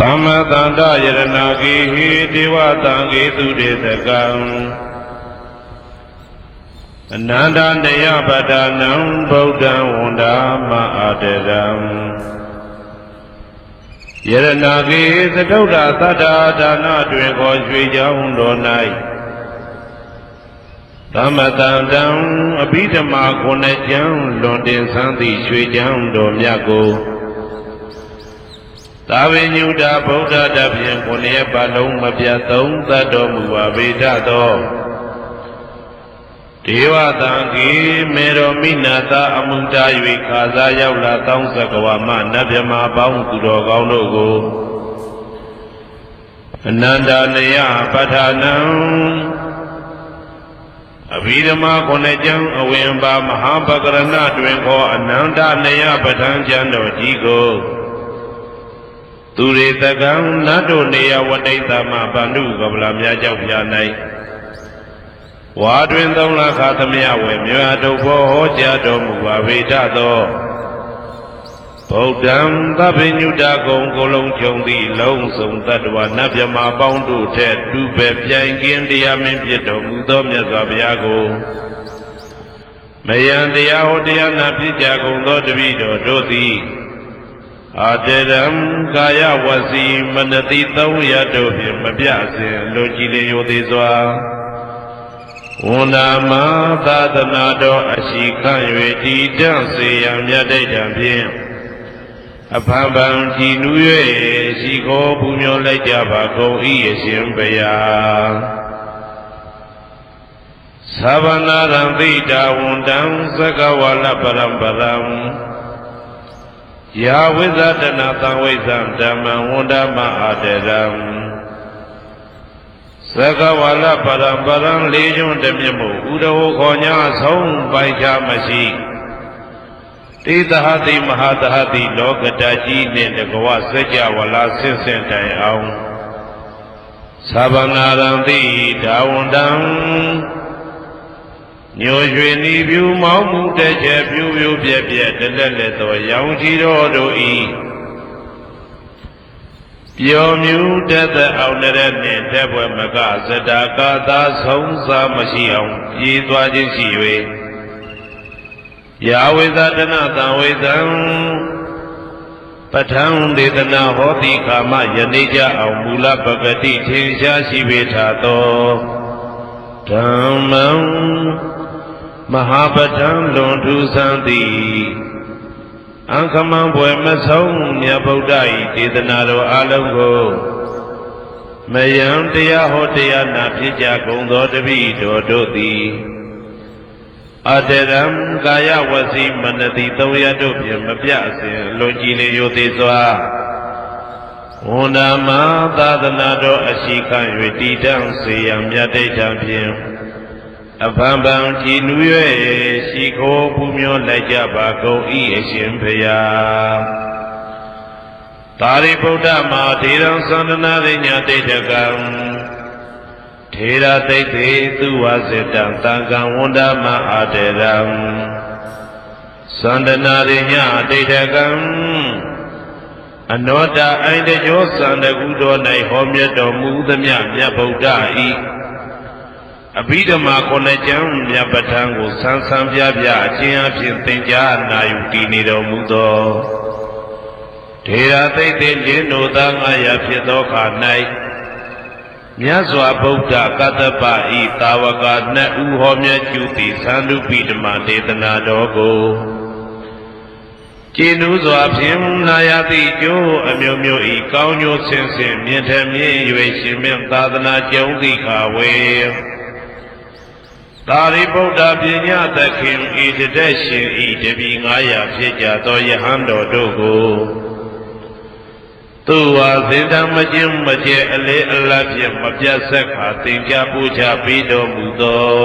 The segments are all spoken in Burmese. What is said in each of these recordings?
သမ္မတန္တယရဏဂေဟိဒေဝတံဂေသူတေတကံအနန္တနေယပဒနံဗုဒ္ဓံဝန္ဒာမအာတရံယရဏဂေသတုဒ္ဓသတ္တာဒါနတွင်ခေါ်ရွှေကြောင်းတော်၌သမတန္တံအဘိဓမ္မာခုနှစ်ကျမ်းလွန်တင်ဆန်းသည့်ရွှေကြောင်းတော်မြတ်ကို သာဝိညုတာဗုဒ္ဓတဖြင့်ခုနှစ်ပတ်လုံးမပြတ်သုံးသတ်တော်မူပါဗေဒသောဒေဝတံကြီးမေတော်မိနာတာအမှုတာ၍ခါစားရောက်လာတောင်းစကဝါမနတ်မြမာပေါင်းသူတော်ကောင်းတို့ကိုအနန္တနယပဋ္ဌာနံအဘိဓမ္မာခုနှစ်ကျမ်းအဝင်ပါမဟာပကရဏတွင်ခေါ်အနန္တနယပဋ္ဌာန်းကျမ်းတော်ကြီးကို သူရေတကံနတ်တို့နေယဝတိတ္တမဗန္ဓုကပလာများကြောက်ပြ၌ဝါတွင်သုံးလခါသမယဝေမြွာတုတ်ဘောဟောကြားတော်မူပါဗေဒသောဗုဒ္ဓံသဗ္ဗညုတကုံကိုလုံးခြုံသည့်လုံးစုံတတ္တဝနတ်မြမာပေါင်းတို့ထက်တူပဲပြိုင်ကင်းတရားမင်းဖြစ်တော်မူသောမြတ်စွာဘုရားကိုမယံတရားဟောတရားနာပြကြကုန်သောတပည့်တော်တို့သည် အာတရံကာယဝစီမနတိသုံးရတို့ဖြင့်မပြစဉ်လူကြည်လျိုသေးစွာဝန္ဒာမသာသနာတော်အရှိခံ၍တည်တံ့စေရန်မြတ်တိတ်တံဖြင့်အဖန်ပန်ကြည်နူး၍ရှိခိုးပူမျောလိုက်ကြပါကုန်၏အရှင်ဘုရားသဗ္ဗနာရံသိတာဝန္တံသကဝါလပရံပရံ ယာဝိဇ္ဇတနာသံဝိဇ္ဇံဓမ္မံဝန္ဒမအာတရံသကဝါလပရံပရံလေးကျွန်းတမြတ်မို့ဥဒဟောခေါ်ညာဆုံးပိုင်ချမရှိတေသဟတိမဟာသဟတိလောကတကြီးနှင့်တကဝစัจ java လာဆင့်ဆင့်တိုင်အောင်သဗ္ဗနာရံတိဒါဝန္တံ ညိုရွှေနီပြူမောင်းမှုတဲ့ချက်ပြူပြူပြက်ပြက်တလက်လက်သောရောင်ချီတော်တို့ဤပျော်မြူတတ်တဲ့အောင်တဲ့နှင့်တဲ့ဘွယ်မကဇတာကာသာဆုံးစားမရှိအောင်ပြေးသွားခြင်းရှိ၍ယာဝေသတနာတံဝေသံပဋ္ဌံဒေသနာဟောတိကာမယနေ့ကြအောင်မူလပဂတိထင်ရှားရှိပေထာသောဓမ္မံ မဟာပဋ္ဌံလွန်ထူးဆန်းသည်အံခမံဘွယ်မဆုံးမြတ်ဗုဒ္ဓ၏ဒေသနာတော်အလုံးကိုမယံတရားဟောတရားနာဖြစ်ကြကုန်သောတပည့်တော်တို့သည်အတရံကာယဝစီမနတိသုံးရတို့ဖြင့်မပြစဉ်လွန်ကြည်လေယိုသေးစွာဝန္ဒာမသာသနာတော်အရှိခံ၍တည်တံ့စေရန်မြတ်တိတ်တံဖြင့် အဖန်ပန်ကြည်နူး၍ရှိခိုးပူမျောလိုက်ကြပါကုန်၏အရှင်ဖရာသာရိပုတ္တမဟာထေရံသန္တနာရိညာတိတ်တကံထေရသိတ်တိသူဝစေတံတံကံဝန္ဒမအာတေရံသန္တနာရိညာတိတ်တကံအနောတအိုင်တကျောသန္တကုတော်၌ဟောမြတ်တော်မူသမျှမြတ်ဗုဒ္ဓဤ အဘိဓမ္မာခုနှစ်ကျမ်းမြတ်ပဋ္ဌာန်းကိုဆန်းဆန်းပြပြအချင်းအဖြစ်သင်ကြားနာယူတည်နေတော်မူသောထေရသိတ်တိလင်းတို့သားငါရဖြစ်သောခါ၌မြတ်စွာဘုရားကတ္တပဤတာဝကနှစ်ဦးဟောမြတ်ကျူသည်သံဓုပိဓမ္မာဒေသနာတော်ကိုကျင်းဥစွာဖြင့်နာယတိကျိုးအမျိုးမျိုးဤကောင်းကျိုးဆင်းဆင်းမြင့်ထမြင့်၍ရှင်မြတ်သာသနာကျုံသည့်ခါဝေ သာရိပုတ္တပညာသခင်ဤတတဲ့ရှင်ဤတပီ900ဖြစ်ကြသောယဟန်တော်တို့ကိုသူဝါစင်တမကျင်းမကျဲအလေအလတ်ဖြင့်မပြတ်ဆက်ခါသင်ကြားပူချပြီးတော်မူသော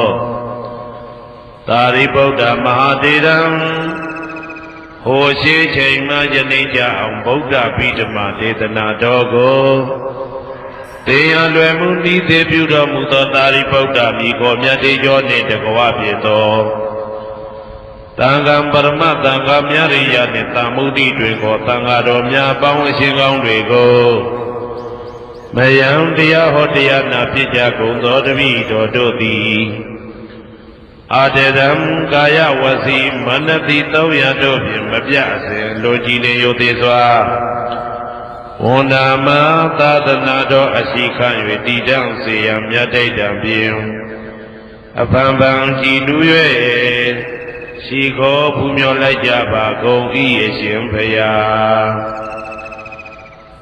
သာရိပုတ္တမဟာတေရံဟိုရှိချိန်မှယနေ့ကြအောင်ဗုဒ္ဓဗိဓမာဒေသနာတော်ကို တရားလွယ်မှုဤသေးပြုတော်မူသောသာရိပုတ္တမိခေါ်မြတ်တေကျော်နှင့်တကွာဖြစ်သောတန်ခါပရမတန်ခါမြရိယနှင့်တမုဒ္တိတွေကိုတန်ခါတော်များပေါင်းအရှင်ကောင်းတွေကိုမယံတရားဟောတရားနာဖြစ်ကြကုန်သောတပည့်တော်တို့သည်အာတရံကာယဝစီမနတိသုံးရတို့ဖြင့်မပြအစဉ်လိုကြည်လင်ယုသေးစွာ ဝန္ဒာမသာသနာတော်အရှိခံ၍တည်တံ့စေရန်မြတ်တိတ်တံဖြင့်အဖန်ဖန်ကြည်နူး၍ရှိခေါ်ဖူးမြော်လိုက်ကြပါကုန်၏အရှင်ဖရာ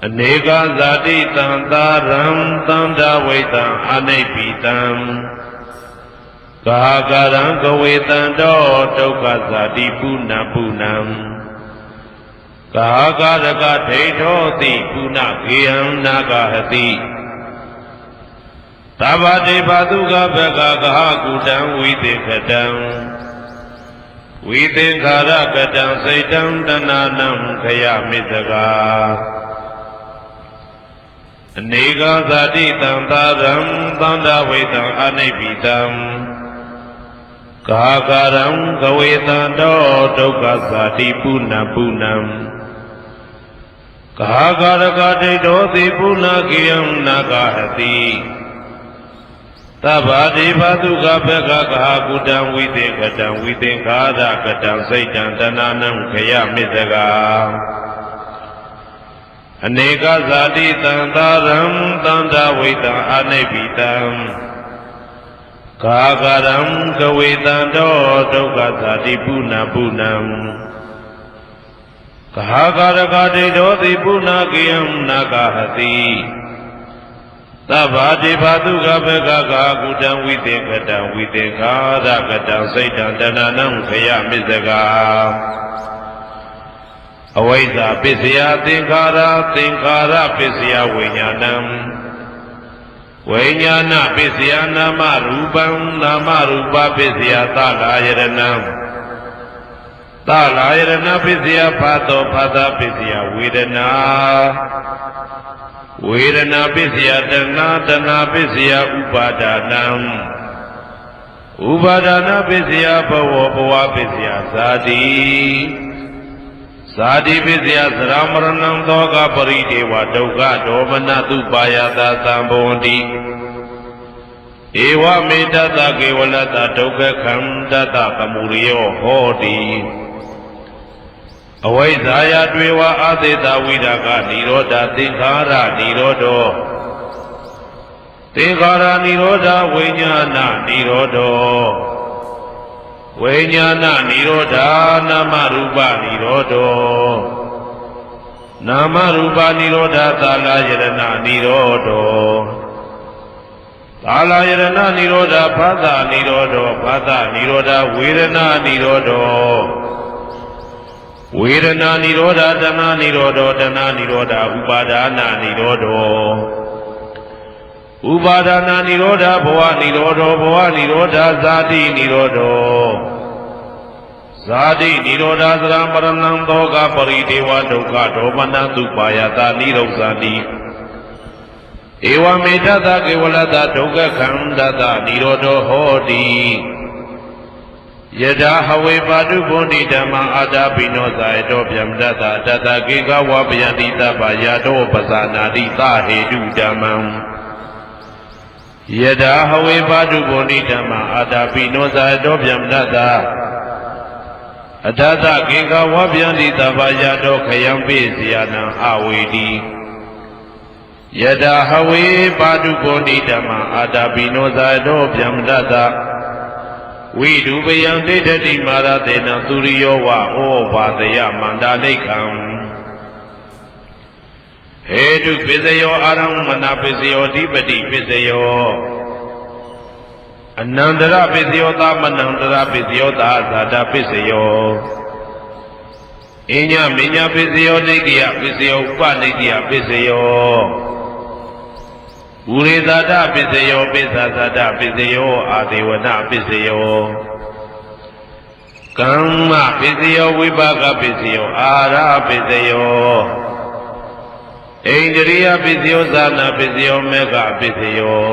အနေကဇာတိတံသာရံသန္တာဝိတံအနိပိတံကာကရံကဝေတံတောဒုက္ခဇာတိပုဏ္ဏပုဏ္ဏံ ကာကရကဒိဋ္ဌောတိပုဏ္ဏခေယံနာဂဟတိသဗ္ဗတေဘသုကဘကကဟကုတံဝိသေကတံဝိသင်္ခါရကတံစိတ်တံတဏနံခယမိတကာအနေကဇာတိတံသာရံသန္တာဝိတံအနိပိတံကာကရံကဝေတံတောဒုက္ခဇာတိပုဏ္ဏပုဏ္ဏံ ကာကရကဒိဋ္ဌောတိပုဏ္ဏကိယံနာဂဟတိသဗ္ဗတိဘသုကဘကကဟာကုတံဝိသေကတံဝိသင်္ခါရကတံစိတ်တံတဏနံခယမိတကာအနေကဇာတိတံသာရံတန္တဝိတံအနိပိတံကာကရံကဝေတံတောဒုက္ခဇာတိပုဏ္ဏပုဏ္ဏံ ကာကရကတိတောတိပုဏ္ဏကိယံနာဂဟတိသဗ္ဗတိဘာတုကဘကကာကုတံဝိသေကတံဝိသေခာရကတံစိတ်တံတဏနံခယမစ္စကာအဝိဇ္ဇာပစ္စယသင်္ခါရသင်္ခါရပစ္စယဝိညာဏံဝိညာဏပစ္စယနာမရူပံနာမရူပပစ္စယသလာယရဏံ သလာယရဏပစ္စယဖာတောဖာသာပစ္စယဝေဒနာဝေဒနာပစ္စယတဏတဏပစ္စယဥပါဒနာဥပါဒနာပစ္စယဘဝဘဝပစ္စယဇာတိဇာတိပစ္စယသရမရဏံသောကပရိဒေဝဒုက္ခဒေါမနတုပါယတာသံဘဝန္တိဧဝမေတ္တကေဝလတဒုက္ခခန္တတသမုရိယောဟောတိ အဝိဇ္ဇာယတွေဝအာသေတဝိဒါကនិရောဓသင်္ခါရនិရောဓောသင်္ခါရនិရောဓဝိညာဏនិရောဓောဝိညာဏនិရောဓနာမရူပនិရောဓောနာမရူပនិရောဓသာလာယရဏនិရောဓောသာလာယရဏនិရောဓဖသនិရောဓောဖသនិရောဓဝေဒနာនិရောဓော ဝေဒနာនិရောဓတဏនិရောဓတဏនិရောဓဥပါဒနာនិရောဓဥပါဒနာនិရောဓဘဝនិရောဓဘဝនិရောဓဇာတိនិရောဓဇာတိនិရောဓသရမရဏံသောကပရိဒေဝဒုက္ခဒေါမနတုပါယတာនិရောဇာတိဧဝမေတ္တကေဝလတဒုက္ခခန္ဓတនិရောဓဟောတိ ယထာဟဝေပါတုဗုန်တိဓမ္မအာတာပိနောဇာယတောဗျမတတတတကေကဝပယတိတပ္ပယာတောပဇာနာတိသဟေတုဓမ္မံယထာဟဝေပါတုဗုန်တိဓမ္မအာတာပိနောဇာယတောဗျမတတအတတကေကဝဗျံတိတပ္ပယာတောခယံပိစီယနံအဝေတိယထာဟဝေပါတုဗုန်တိဓမ္မအာတာပိနောဇာယတောဗျမတတ ဝိဒုပယံဒိဋ္ဌတိမာရတေနသူရိယောဝဩဘာတယမန္တာလိခံဟေတုပစ္စယောအာရမမနာပစ္စယောဓိပတိပစ္စယောအနန္တရပစ္စယောသမနန္တရပစ္စယောသာဇာတာပစ္စယောအညမညာပစ္စယောဒိဋ္ဌိယပစ္စယောဥပဒိဋ္ဌိယပစ္စယော ဥရိသတပစ္စယောပိသသတပစ္စယောအာဒေဝနပစ္စယောကမ္မပစ္စယောဝိပါကပစ္စယောအာရပစ္စယောဣန္ဒြိယပစ္စယောသာနာပစ္စယောမေဃပစ္စယော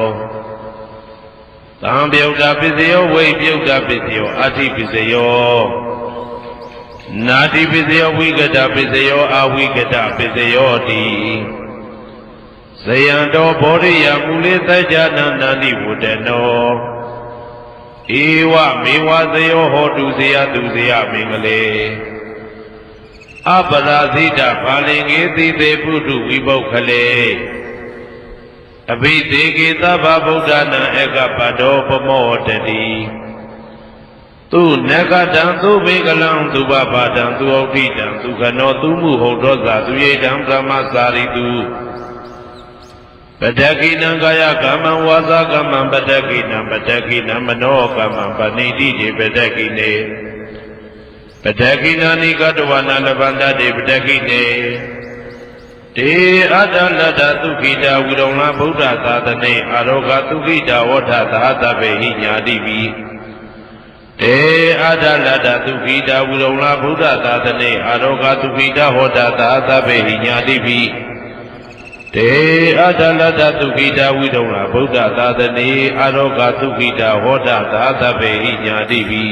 သံပြုတ်တာပစ္စယောဝိပြုတ်တာပစ္စယောအဋ္ဌိပစ္စယောနာတိပစ္စယောဝိကတပစ္စယောအဝိကတပစ္စယောတိ ဇယံတော်ဘောရိယမူလေသကြနာနာတိဝတ္တနောဧဝမေဝသယောဟောတုဇယသူဇယမင်္ဂလေအပရာဇိတဘာလင်္ကေတိသေပုထုဝိပုခလေအဘိသေကေသဗ္ဗဗုဒ္ဓနာဧကပတောပမောတတိသူနဂတံသူဘေကလံသူဘဘာတံသူဩဋိတံသူခနောသူမှုဟုတ်တော်သာသူယေတံဗြဟ္မစာရိတု ပတကိနံကာယကမ္မံဝါစာကမ္မံပတကိနံပတကိနံမနောကမ္မံပဏိတိတိပတကိနေပတကိနာနိကတဝနာလဗန္တတိပတကိနေတေအတ္တလတ္တသုခိတာဝိရုံလာဗုဒ္ဓသာသနေအာရောဂသုခိတာဝဋ္ဌသာသဗ္ဗေဟိညာတိပိတေအတ္တလတ္တသုခိတာဝိရုံလာဗုဒ္ဓသာသနေအာရောဂသုခိတာဟောတာသာသဗ္ဗေဟိညာတိပိ တေအတ္တလတ္တသုခိတာဝိရုံလာဗုဒ္ဓသာသနေအာရောဂသုခိတာဟောတာသာသဗ္ဗေဟိညာတိပိ